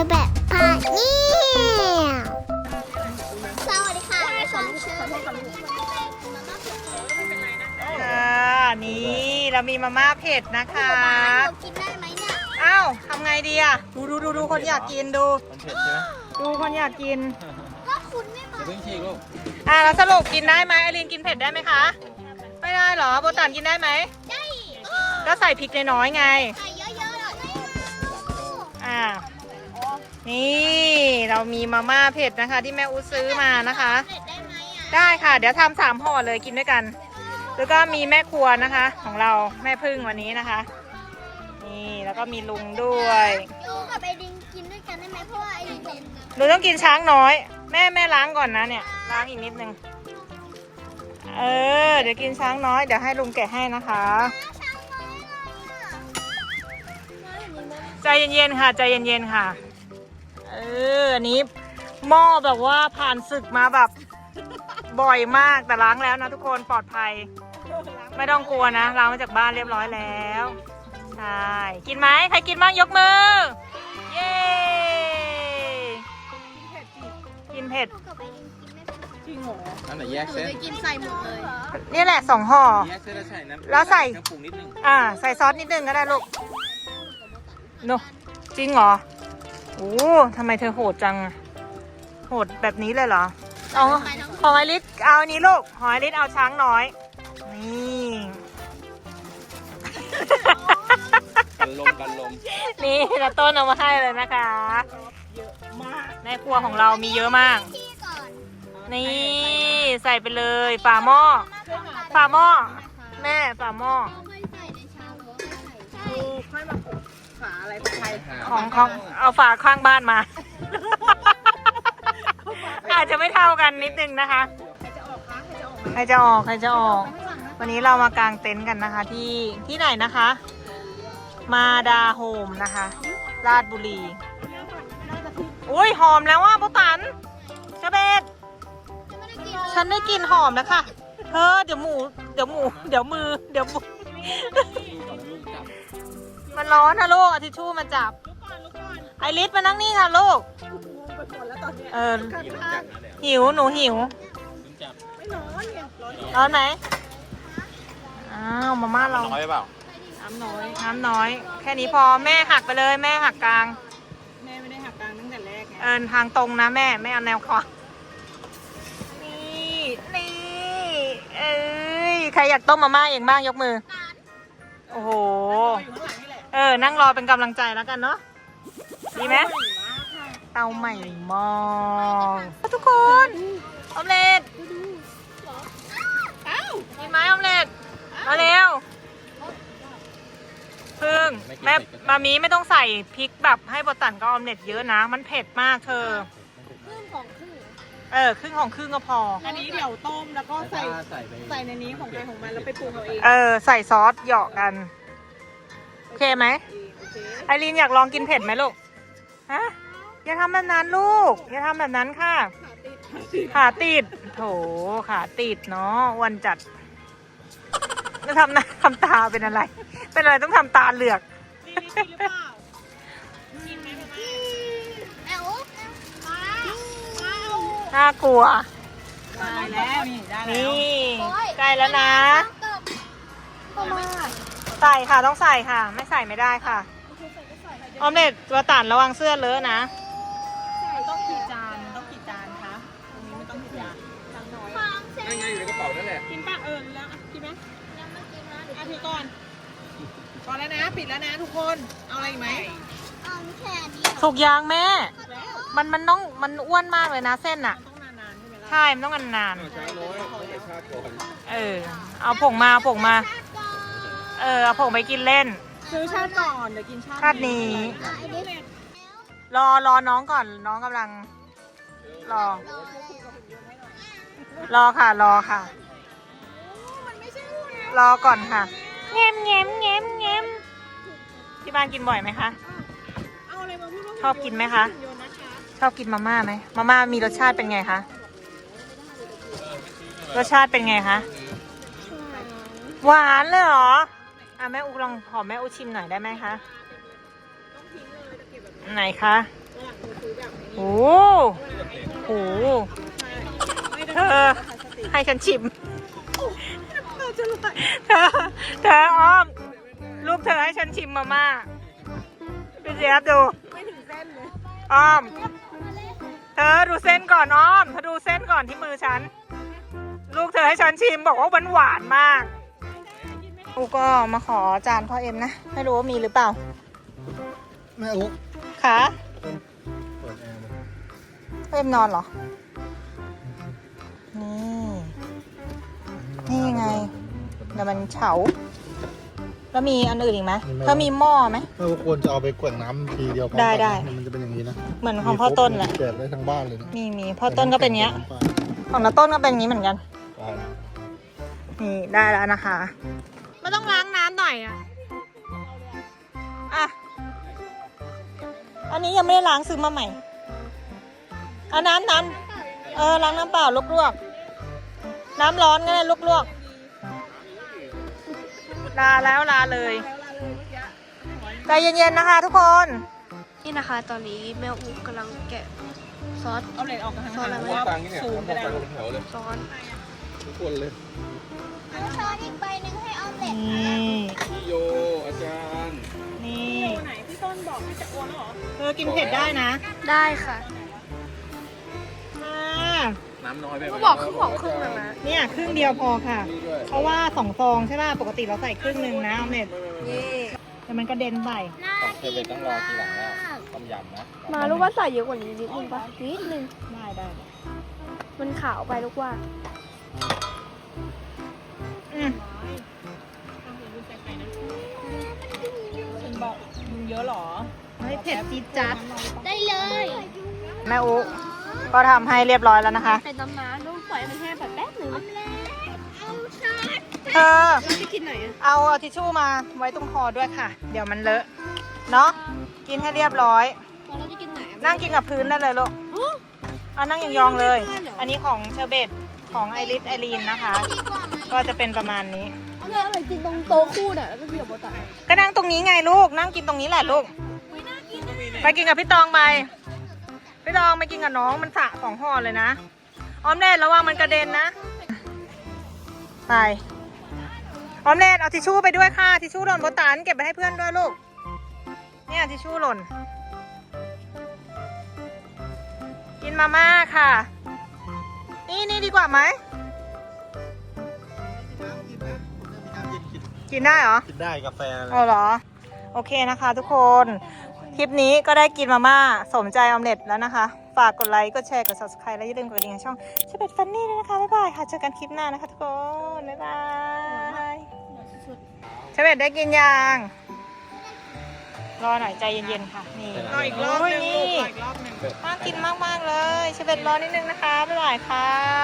อแบบพาเนี่ยสวัสดีค่ะดิฉันชื่อมาม่าเผ็ดค่ะ นี่เรามีมาม่าเผ็ดนะคะเรากินได้ไหมเนี่ยอ้าวทำไงดีอะดูดูดูดูคนอยากกินดู มันเผ็ดใช่ไหมดูคนอยากกิน ก็คุณไม่มาอย่าเพิ่งฉีกลูกอะแล้วสรุปกินได้ไหมไอรีนกินเผ็ดได้ไหมคะ ไม่ได้เหรอโบตันกินได้ไหม ได้ก็ใส่พริกน้อยๆไง ใส่เยอะๆเลยไม่เอาอ่า นี่เรามีมาม่าเผ็ดนะคะ ที่แม่อูซื้อมานะคะเผ็ดได้ไหมอะได้ค่ะ เดี๋ยวทำสามห่อเลยกินด้วยกัน แล้วก็มีแม่ครัวนะคะ ของเราแม่พึ่งวันนี้นะคะ นี่แล้วก็มีลุงด้วยยูกับไอดินกินด้วยกันได้ไหมเพราะว่าไอดินเป็นหนูต้องกินช้างน้อย แม่แม่ล้างก่อนนะเนี่ยล้างอีกนิดนึงเออเดี๋ยวกินช้างน้อยเดี๋ยวให้ลุงแกะให้นะคะช้างน้อยอะไรอะใจเย็นๆค่ะ ใจเย็นๆค่ะ เออ อันนี้หม้อแบบว่าผ่านศึกมาแบบ บ่อยมากแต่ล้างแล้วนะทุกคนปลอดภัย ไม่ต้องกลัวนะล้างมาจากบ้านเรียบร้อยแล้วใช่กินไหมใครกินบ้างยกมือ เย้กินเผ็ดยูกับไอดินกินไม่เป็นน้ำไหนแยกเส้นกินใส่หมดเลย นี่แหละสองห่อ แยกเส้นแล้วใส่น้ำแล้วใส่น้ำปรุงนิดนึงอ่า ใส่ซอสนิดนึงก็ได้ลูกโนจริงเหรอ โอ้ทำไมเธอโหดจังอะโหดแบบนี้เลยเหรอ เอาของไอริสเอาอันนี้ลูกของไอริสเอาช้างน้อย นี่ กันลมกันลมนี่แล้วต้นเอามาให้เลยนะคะแม่ครัวของเรามีเยอะมากพี่ก่อนนี่ ใส่ไปเลยฝาหม้อฝาหม้อ แม่ฝาหม้อ เอาไม่ใส่ในชามหรือว่าไม่ใส่ ใช่ ของของเอาฝาข้างบ้านมา อาจจะไม่เท่ากันนิดนึงนะคะใครจะออกใครจะออก วันนี้เรามากางเต็นท์กันนะคะ ที่ที่ไหนนะคะ มาดาโฮมนะคะราชบุรี อุ้ยหอมแล้วว่าโบตันเชเบตไม่ได้กินฉันได้กลิ่นหอมแล้วค่ะเธอเดี๋ยวหมู เดี๋ยวหมู เดี๋ยวมือ เดี๋ยวห มูมันร้อนนะลูกเอาทิชชู่มาจับไอริสมานั่งนี่ค่ะลูกเออหิว หนูหิวร้อนไหมอ้าวมาม่าเราน้อยเปล่า น้ำน้อย น้ำน้อย แค่นี้พอแม่หักไปเลยแม่หักกลาง แม่ไม่ได้หักกลางตั้งแต่แรกไงเอินทางตรงนะแม่ไม่เอาแนวขวางนี่นี่เอ้ยใครอยากต้มมาม่าเองบ้างยกมือ โอ้โห อยู่ข้างหลังนี่แหละ เออ นั่งรอเป็นกำลังใจแล้วกันเนาะ ดีไหม เตาใหม่มองทุกคนออมเล็ตมีไหมออมเล็ตมาเร็วพึ่งแม่มามีไม่ต้องใส่พริกแบบให้บดตันกับออมเล็ตเยอะนะ มันเผ็ดมากเธอ ครึ่งของครึ่งเออ ครึ่งของครึ่งก็พอ อันนี้เดี๋ยวต้มแล้วก็ใส่ใส่ไปใส่ในนี้ของใครของมันแล้วไปปรุงเอาเอง เออ ใส่ซอสเหยาะกัน โอเคไหมเองโอเคไอรีนอยากลองกินเผ็ดไหมลูกฮะอย่าทำแบบนั้นลูก อย่าทำแบบนั้นค่ะ ขาติด โถขาติดเนาะอ้วันจัดแล้วทำหน้าทำตาเป็นอะไร เป็นอะไรต้องทำตาเหลือกนี่นี่หรือเปล่าแอลมามาน่ากลัวได้แล้วนี่ได้แล้วนี่ใกล้แล้วนะก็มา ใส่ค่ะต้องใส่ค่ะ ไม่ใส่ไม่ได้ค่ะออมเล็ตตัวตันระวังเสื้อเลอะนะมันต้องกี่จานมันต้องกี่จานคะตรงนี้มันต้องกี่จานจานน้อยฟังเสร็จนั่นไงอยู่ในกระเป๋านั่นแหละกินปะเออแล้วอะกินไหมยังไม่กินนะอะถือก่อนพอแล้วนะปิดแล้วนะทุกคนเอาอะไรอีกไหมเอาแค่นี้สุกยางแม่แล้วมันมันต้องมันอ้วนมากเลยนะเส้นอะมันต้องนานๆใช่ไหมล่ะใช่มันต้องนานช้าน้อยใส่ชาติก่อนๆเออเอาผงมาเอาผงมา เออเอาผงไปกินเล่น ซื้อชาติก่อนเดี๋ยวกินชาติชาตินี้ไอ้เด็กรอรอน้องก่อนน้องกำลัง รอ รอค่ะ รอค่ะ รอก่อนค่ะแง้มแง้มแง้มแง้มที่บ้านกินบ่อยไหมคะ เอาอะไรมาพูดว่าชอบกินไหมคะโยนนะคะชอบกินมาม่าไหมมาม่ามีรสชาติเป็นไงคะ รสชาติเป็นไงคะ หวานเลยเหรอ อะแม่อุลองขอแม่อุชิมหน่อยได้ไหมคะไหนคะตัวหลังโอ้โหเธอให้ฉันชิมเธอเธออ้อมลูกเธอให้ฉันชิมมาม่าพี่เจี๊ยบดูไม่ถึงเส้นเลยอ้อม เธอดูเส้นก่อนอ้อมเธอดูเส้นก่อนที่มือฉัน ลูกเธอให้ฉันชิมบอกว่าหวานหวานๆมาก ลูกก็มาขอจานพ่อเอ็มนะ ไม่รู้ว่ามีหรือเปล่า แม่อุ๊กคะเปิดแอร์เลยพ่อเอ็มนอนเหรอ นี่ นี่ไง เดี๋ยวมันเฉา แล้วมีอันอื่นอีกไหมเธอมีหม้อไหม แม่อุ๊กควรจะเอาไปกวดน้ำทีเดียวพร้อมได้กันได้ นะมันจะเป็นอย่างนี้นะเหมือนของพ่อต้นแหละ มีครบมีแจกได้ทั้งบ้านเลยนะมีมีพ่อต้นก็เป็นอย่างเงี้ย ของน้าต้นก็เป็นอย่างนี้เหมือนกันได้นี่ได้แล้วนะคะ ไม่ต้องล้างน้ำหน่อยอะ อะ อันนี้ยังไม่ได้ล้างซื้อมาใหม่เอาน้ำน้ำเออล้างน้ำเปล่าลวกๆน้ำร้อนก็ได้ลวกๆลาแล้วลาเลย ใจเย็นๆนะคะทุกคน นี่นะคะ ตอนนี้แม่อุ๊กกำลังแกะซอสเอาเลยออกกันทางซอสอะไรววะางตังค์นี่เนี่ยซูมทำก็ได้ไปเป็นแถวเลยซอสทุกคนเลยซอสอีกใบหนึ่งให้ออมเล็ต นี่ พี่โย อาจารย์ นี่ตัวไหนพี่ต้นบอกให้จะโอนแล้วเหรอ เธอกินเผ็ดได้นะได้ค่ะอ่าน้ำน้อยไปไหมก็บอกครึ่งของครึ่งนะนะ เนี่ยครึ่งเดียวพอค่ะ นี่ด้วยเพราะว่าสองฟองใช่ป่ะ ปกติเราใส่ครึ่งหนึ่งนะออมเล็ตแต่มันกระเด็นไปของเธอเป็นต้องรอทีหลังแล้วต้มยำนะมาลูกว่าใส่เยอะกว่านี้นิดนึงปะนิดนึง ได้ได้มันขาวไปลูกว่าอืม เยอะเหรอไม่เผ็ดจี๊ดจัดได้เลยแม่อุก็ทำให้เรียบร้อยแล้วนะคะเป็นน้ำน้ำลูกปล่อยให้มันแห้งแบบแป๊บหนึ่งเอาซอสเธอเราจะกินไหนอะเอาเอาทิชชู่มาไว้ตรงคอด้วยค่ะ เดี๋ยวมันเลอะเนาะกินให้เรียบร้อยเราจะกินไหนอะนั่งกินกับพื้นได้เลยลูกเอานั่งยองๆเลย อันนี้ของเชอร์เบตของไอริสไอรีนนะคะ ก็จะเป็นประมาณนี้ เอาเลยเอาเลยกินตรงโต๊ะคู่น่ะแล้วก็เดี๋ยวโบตันก็นั่งตรงนี้ไงลูก นั่งกินตรงนี้แหละลูก ไปกินกับพี่ตองไป พี่ตองไปกินกับน้องมันสะสองห่อเลยนะ ออมเล็ตระวังมันกระเด็นนะ ไป ออมเล็ตเอาทิชชู่ไปด้วยค่ะ ทิชชู่หล่นบนตันเก็บไปให้เพื่อนด้วยลูก เนี่ยทิชชู่หล่น กินมาม่าค่ะ นี่นี่ดีกว่าไหม กินได้เหรอ กินได้กาแฟอะไรเอาเหรอ โอเคนะคะทุกคน คลิปนี้ก็ได้กินมาม่าสมใจออมเล็ตแล้วนะคะ ฝากกดไลค์ กดแชร์ กด subscribe และอย่าลืมกดกระดิ่งให้ช่องเชฟเบ็ดฟันนี่ด้วยนะคะ บ๊ายบายค่ะ เจอกันคลิปหน้านะคะทุกคน บ๊ายบายเชฟเบ็ดได้กินยัง รอหน่อยใจเย็นๆค่ะ นี่รออีกรอบหนึงโยลูกนี่รออีกรอบหนึงน่ากินมากๆเลยเชฟเบ็ดรอนิดนึงนะคะ บ๊ายบายค่ะ